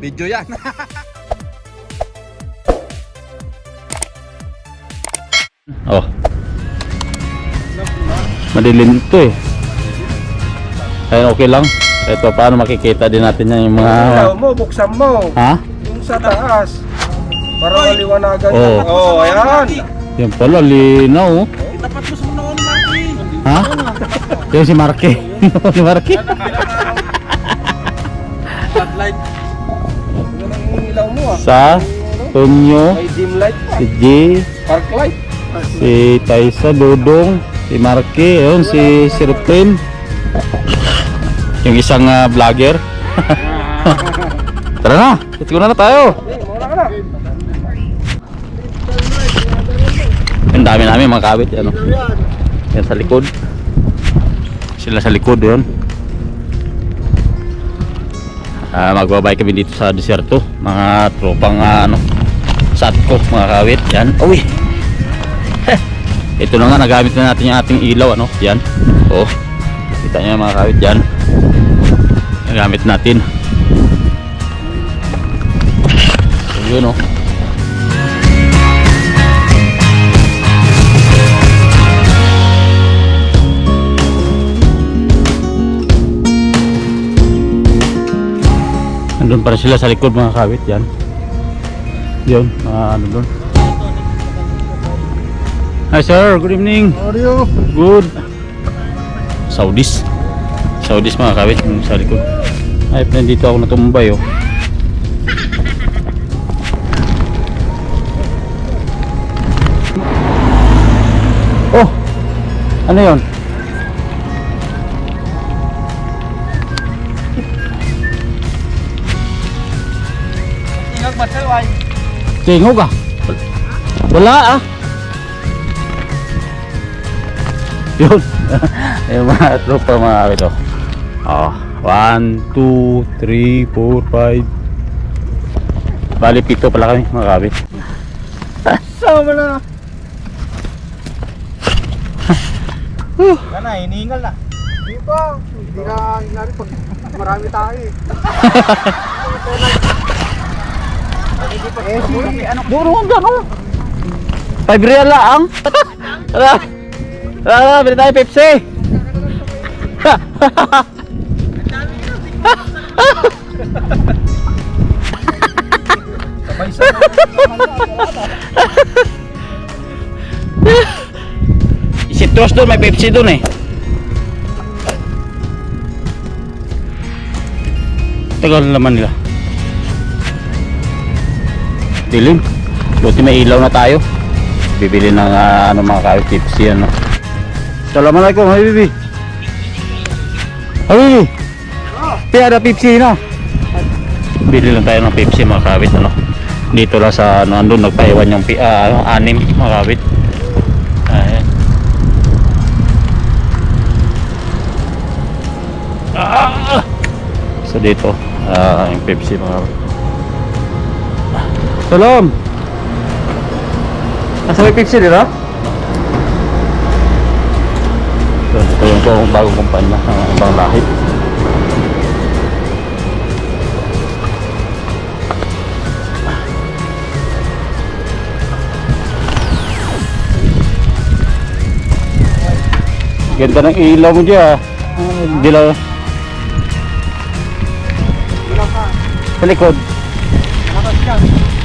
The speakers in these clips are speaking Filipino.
Video yan. Oh. Madilim ito eh. Ayun, okay lang. Ito, paano makikita din natin yan yung mga... Ilaw mo, buksan mo. Ha? Yung sa taas. Para maliwanagan. Oo. Oh, ayan. Yan pala, linaw oh. Tapat mo sa mga noon, Marky. Ha? Yung si Marky. si Marky. Floodlight. Ilaw mo ah. Sa Tonyo, May dim light pa. si G, Park light. si Taisa, Dudong, si Marky, ayun, si Sirupin. Yung isang ah, vlogger. Tara na, ito na na tayo. Ang dami namin mga kabit, ano. Yan sa likod. Sila sa likod yun. Ah, magbabay kami dito sa desierto. Mga tropang ah, ano, satko, mga kabit. Yan. Uy! Ito na nga, nagamit na natin yung ating ilaw, ano. Yan. Oh. Kita nyo mga kabit, yan. Nagamit natin. So, yun, oh. Nandun pa rin sila sa likod mga kawit yan. Yun, mga ano doon. Hi sir, good evening. How are you? Good. Saudis. Saudis mga kawit yung sa likod. Ay, nandito ako natumbay oh. Oh! Ano yon? Why? Tingog ah. Wala ah. Yun. Yung mga tropa mga kawit oh. Oh, 1, 2, 3, 4, 5 Bali pito pala kami mga kawit Sama na. Yan na, hiningal na. Hindi pa. Hindi ka hinari pag marami tayo eh. Eh, si, ano, Doon doon oh. 5 real lang. Tara. Tara, bili tayo Pepsi. Citrus doon, may Pepsi doon eh. Tagal naman nila. Dilim. Buti may ilaw na tayo. Bibili ng ah, ano mga kayo Pepsi ano. Assalamualaikum, hai bibi. Hai bibi. Tiada ada Pepsi na. Bili lang tayo ng Pepsi mga kawit ano. Dito lang sa ano andun nagpaiwan yung ano, anim mga kawit. Ayan. Ah! So dito, ah, yung Pepsi mga Salam! Nasa may Pepsi dito? So, ito yung po bagong kumpanya ng ibang lahi. Ganda ng ilaw mo dyan. Ah, dilaw. Sa likod.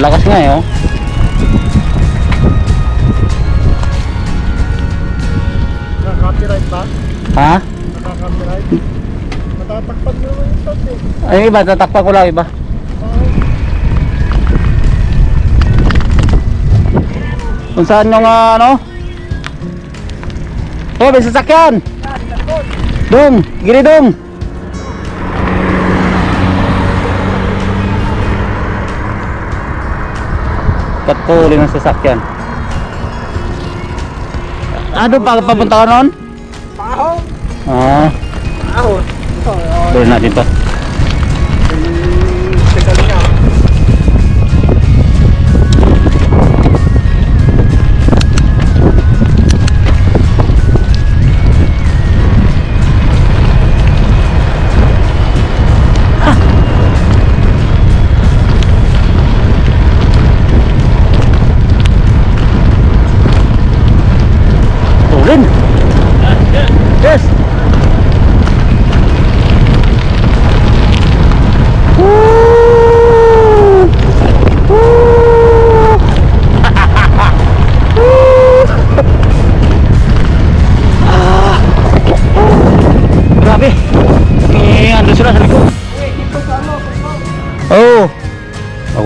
Lakas nga eh oh. Naka-copyright ba? Ha? Naka-copyright? Matatakpan mo naman yung top eh. Ay iba, tatakpan ko lang iba. Kung saan yung ah, ano? Oh, may sasakyan! Dong! Giri dong! Katuli ng sasakyan. Ano pa papunta ka noon? Pahong! Ah, Ahon! doon natin to.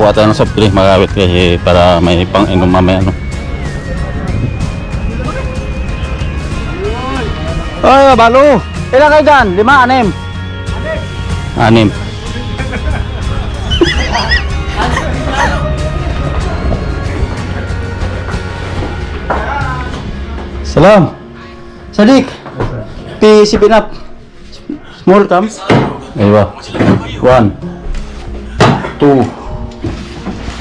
Kuha tayo ng soft drink makakawit kasi para may pang inom mamaya no. Oy, balo! Ilan kayo dyan? Lima, anim? Anim. Salam. Sadiq. Pi si pinap. Small cam. Aywa. One. Two.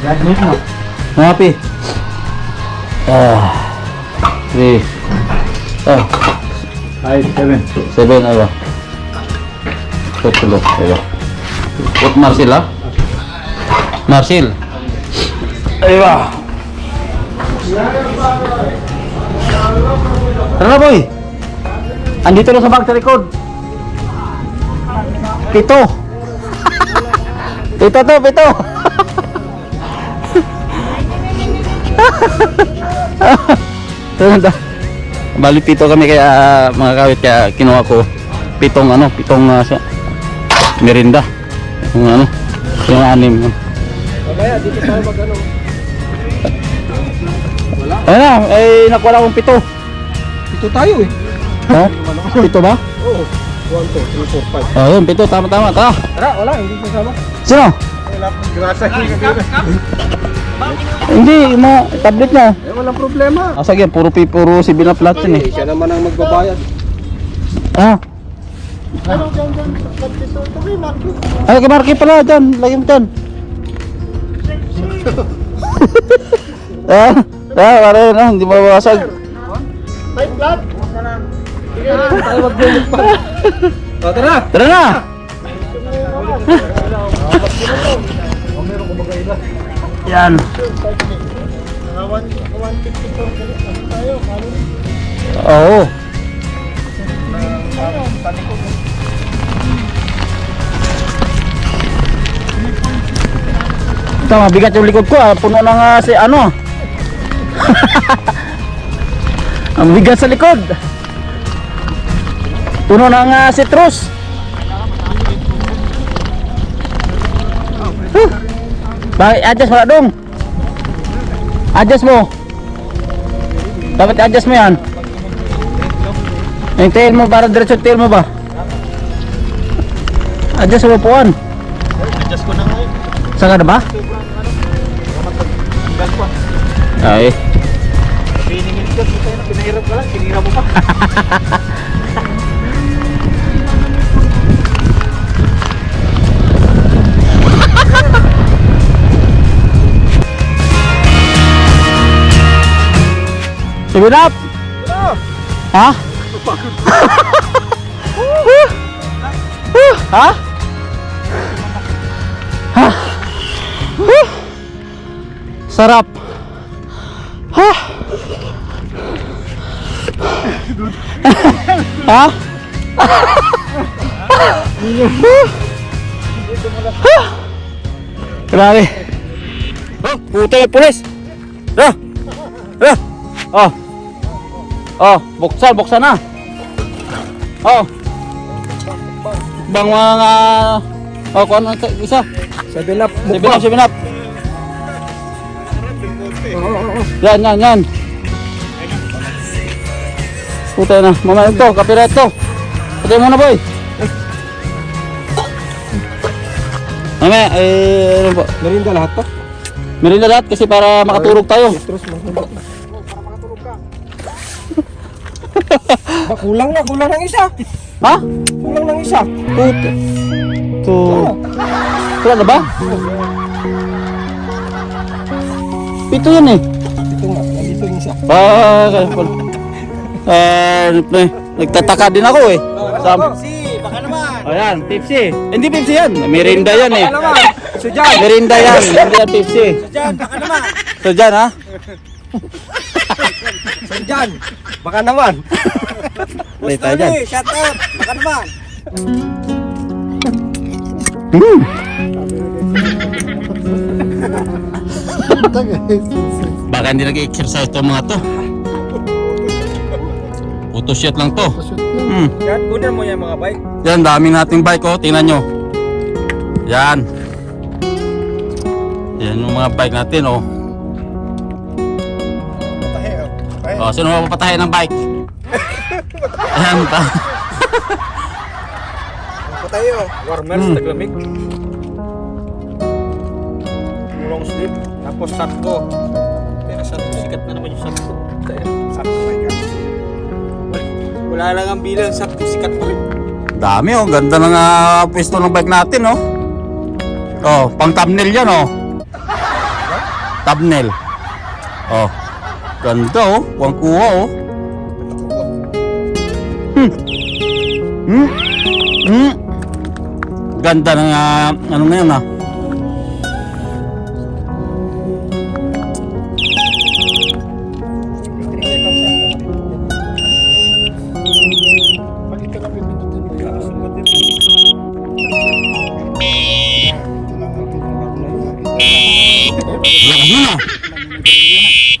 Graduate mo. Pi. Ah. Three. Ah. Five, seven. Seven. Put tulo, aywa. Put Marcel, ah. Marcel. Aywa. Tara na, boy. Andito lang sa bag sa likod. Pito. Pito to, pito. Tanda. Bali pito kami kaya mga kawit kaya kinuha ko pitong ano, pitong uh, sa merinda. Yung ano, yung anim. Mamaya, dito tayo mag ano. Ayun na, eh nakuha akong pito. Dito tayo eh. Ha? Pito ba? Oo. One, two, three, four, five. Oh, yun, pito, tama tama. Tara. Tara, wala. Hindi kasama. Sino? Wala. Grasa yung Hindi, yung mga tablet niya. Eh, walang problema. Ah, sige, puro puro si binaplat yun eh. Eh, siya naman ang magbabayad. Ah. Ay, kay Marky pala, dyan. Lagi mo dyan. ah, ah, pare na, hindi mababasag. O, tara. Tara na! Yan. Oo. Ito, mabigat yung likod ko ah. Puno na nga si ano. Ang bigat sa likod. Puno na nga citrus. Huh. Bakit adjust na dong? Adjust mo. Dapat adjust mo yan. Yung tail mo para diretso tail mo ba? Adjust mo puan. Adjust ko na ngayon. Saan ka na ba? Ay. Pinahirap ka lang. Sinira mo pa. Seven up! Ha? ha? Ha? Sarap. Ha? ha? Grabe. Oh, puta yung pulis. Ra! Ra! Oh. Oh, buksan, buksan na. Oh. Bang mga Oh, kuha na isa. Seven up. Seven up, seven up. Yan, yan, yan. Puta na. Mama ito, copyright to. Patay mo na, boy. Mama, eh, ano po? Merinda lahat to. Meron na lahat kasi para makaturog tayo. Ba, kulang na. Kulang ng isa. Ha? Kulang ng isa. Puta. To. Wala na ba? Pito yan eh. Ito nga. Nandito yung isa. Ah, kaya pala. Ah, eh, nagtataka din ako eh. Sam. Si, baka naman. Ayan, Pepsi. Hindi Pepsi yan. Merinda yan eh. Baka naman. So dyan. Merinda yan, hindi yan Pepsi. Dyan, baka naman. So dyan ha? So dyan. Baka naman. Ulit tayo dyan. Shout out. Baka naman. Baka hindi nag-exercise itong mga to. Photoshoot lang to. Hmm. Yan, kunin mo yan mga bike. Yan, daming nating bike oh. Tingnan nyo. Yan. Yan yung mga bike natin oh. Oh. Patahe. Oh, sino mapapatahin ng bike? Ayan pa. Patahe, oh. Warmer Hmm. sa taglamig. Long sleeve. Tapos sakto. Pero sakto, sikat na naman yung. Dahil sakto na yan. Wala lang ang bilang sakto, sikat pa rin. Dami oh, ganda ng uh, pwesto ng bike natin oh. Oh, pang thumbnail yan oh. Thumbnail. Oh. Ganda oh, pang kuha oh. Hmm. Hmm. Hmm. Ganda ng ah, ano na yun ah.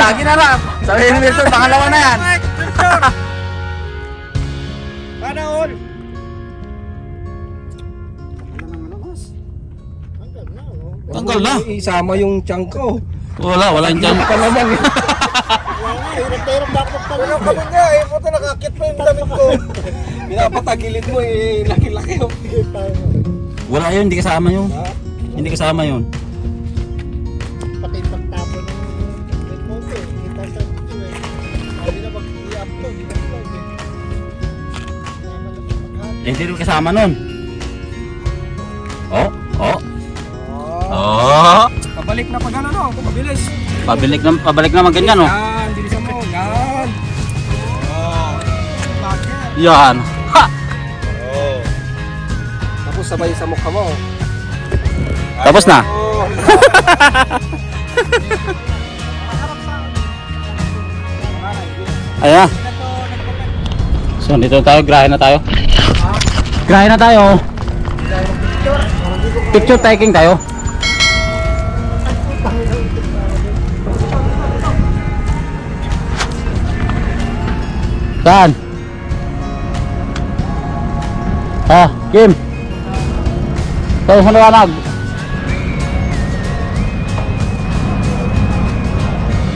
Lagi na lang. Sabi ni Wilson, pangalawa na yan. Panahon! Tagal na. Isama yung chunk ko. Wala, wala yung dyan. Pa naman eh. Wala pa rin nga eh. Puta nakakit pa yung damit ko. Pinapatagilid mo eh. Laki-laki oh. Wala yun, hindi kasama yun. Hindi kasama yun. Hindi rin kasama nun. Oh, oh. Oh. Pabalik na pag ano no. Kung mabilis. Pabalik na, pabalik naman ganyan, oh. Yan. Bilisan mo. Yan. Oh. Yan. Ha! Tapos sabay sa mukha mo. Tapos na. Oh. Ayan. So, dito tayo. Grahe na tayo. Grahe na tayo. Picture taking tayo. Saan? Ha, Kim. Tayo sa liwanag.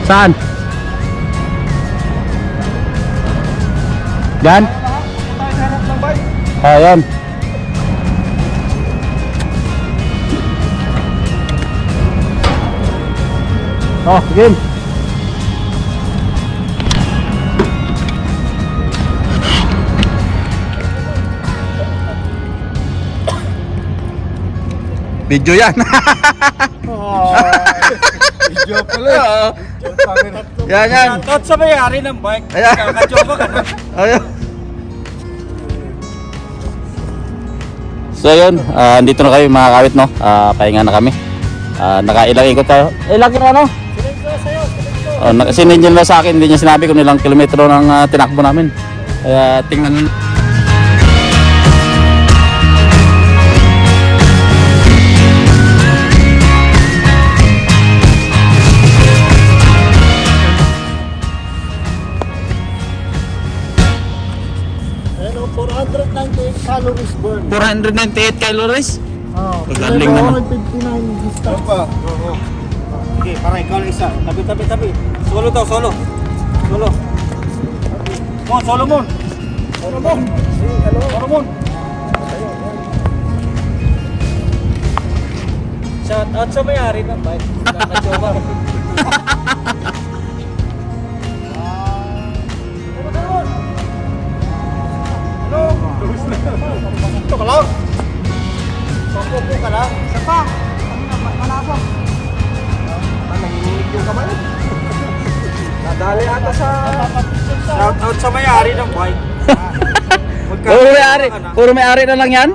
Saan? Yan? Ah, yan. Oh, game. Video yan. Video pala. yan, yan. At sa may-ari ng bike. Ayan. Kakajoba ka na. Ayun. So yun, ah, andito na kami mga kawit no. Ah, pahinga na kami. Ah, nakailang ikot tayo. Ilang kilo ano? Oh, sinend niya na sa akin, hindi niya sinabi kung ilang kilometro ng ah, tinakbo namin. Kaya tingnan calories burn. 498 calories. Oh, Galing naman. 159 distance. Pa. Oo. Okay, para ikaw lang isa. Tabi, tabi, tabi. Solo daw, solo. Solo. Mon, solo mon. Solo mon. Solo mon. Shout out sa may-ari ng bike. Kakajowa. ka lang. Isa pa. Malapang. Nanginginig yung kamay. Nadali ata sa... Shout out sa may-ari ng bike. Puro may-ari, puro may-ari na lang yan.